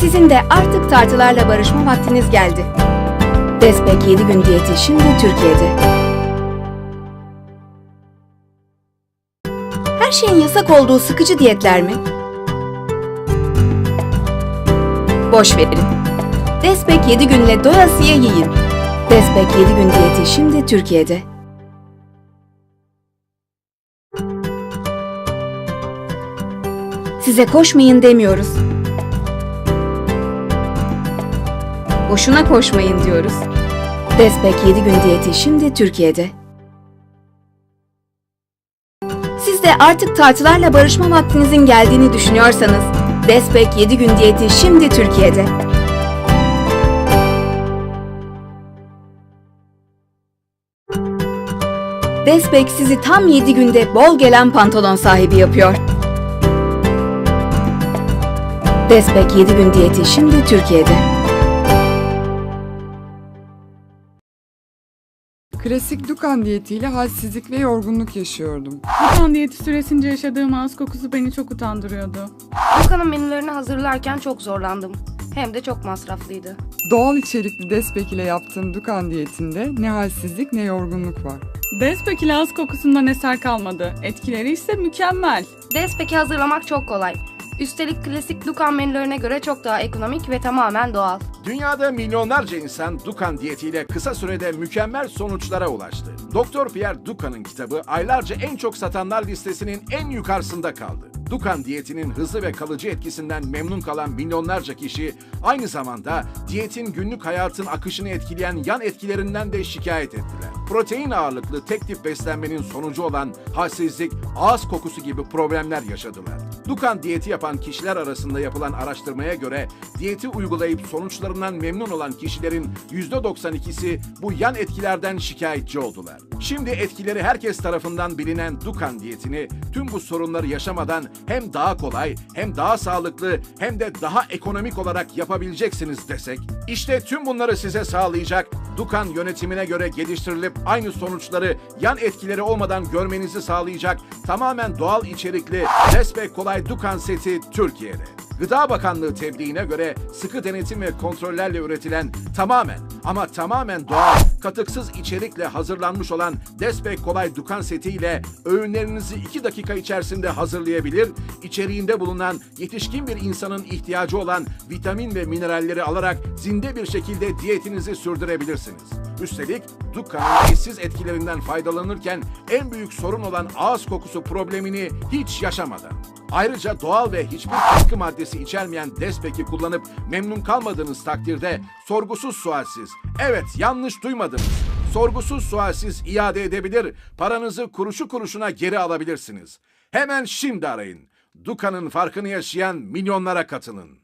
Sizin de artık tartılarla barışma vaktiniz geldi. Despek 7 gün diyeti şimdi Türkiye'de. Her şeyin yasak olduğu sıkıcı diyetler mi? Boş verin. Despek 7 günle doyasıya yiyin. Despek 7 gün diyeti şimdi Türkiye'de. Size koşmayın demiyoruz. Boşuna koşmayın diyoruz. Despek 7 gün diyeti şimdi Türkiye'de. Siz de artık tartılarla barışma vaktinizin geldiğini düşünüyorsanız, Despek 7 gün diyeti şimdi Türkiye'de. Despek sizi tam 7 günde bol gelen pantolon sahibi yapıyor. Despek 7 gün diyeti şimdi Türkiye'de. Klasik Dukan diyetiyle halsizlik ve yorgunluk yaşıyordum. Dukan diyeti süresince yaşadığım ağız kokusu beni çok utandırıyordu. Dukan'ın menülerini hazırlarken çok zorlandım. Hem de çok masraflıydı. Doğal içerikli Despek ile yaptığım Dukan diyetinde ne halsizlik ne yorgunluk var. Despek ile ağız kokusundan eser kalmadı. Etkileri ise mükemmel. Despeki hazırlamak çok kolay. Üstelik klasik Dukan menülerine göre çok daha ekonomik ve tamamen doğal. Dünyada milyonlarca insan Dukan diyetiyle kısa sürede mükemmel sonuçlara ulaştı. Dr. Pierre Dukan'ın kitabı aylarca en çok satanlar listesinin en yukarısında kaldı. Dukan diyetinin hızlı ve kalıcı etkisinden memnun kalan milyonlarca kişi aynı zamanda diyetin günlük hayatın akışını etkileyen yan etkilerinden de şikayet ettiler. Protein ağırlıklı tek tip beslenmenin sonucu olan halsizlik, ağız kokusu gibi problemler yaşadılar. Dukan diyeti yapan kişiler arasında yapılan araştırmaya göre diyeti uygulayıp sonuçlarından memnun olan kişilerin %92'si bu yan etkilerden şikayetçi oldular. Şimdi etkileri herkes tarafından bilinen Dukan diyetini tüm bu sorunları yaşamadan hem daha kolay, hem daha sağlıklı, hem de daha ekonomik olarak yapabileceksiniz desek, işte tüm bunları size sağlayacak Dukan yönetimine göre geliştirilip aynı sonuçları yan etkileri olmadan görmenizi sağlayacak tamamen doğal içerikli Respe Kolay Dukan seti Türkiye'de. Gıda Bakanlığı tebliğine göre sıkı denetim ve kontrollerle üretilen tamamen ama tamamen doğal, katıksız içerikle hazırlanmış olan Despek Kolay Dukan seti ile öğünlerinizi 2 dakika içerisinde hazırlayabilir, içeriğinde bulunan yetişkin bir insanın ihtiyacı olan vitamin ve mineralleri alarak zinde bir şekilde diyetinizi sürdürebilirsiniz. Üstelik Dukka'nın eşsiz etkilerinden faydalanırken en büyük sorun olan ağız kokusu problemini hiç yaşamadan. Ayrıca doğal ve hiçbir katkı maddesi içermeyen Despek'i kullanıp memnun kalmadığınız takdirde sorgusuz sualsiz, evet yanlış duymadınız, sorgusuz sualsiz iade edebilir, paranızı kuruşu kuruşuna geri alabilirsiniz. Hemen şimdi arayın. Duka'nın farkını yaşayan milyonlara katılın.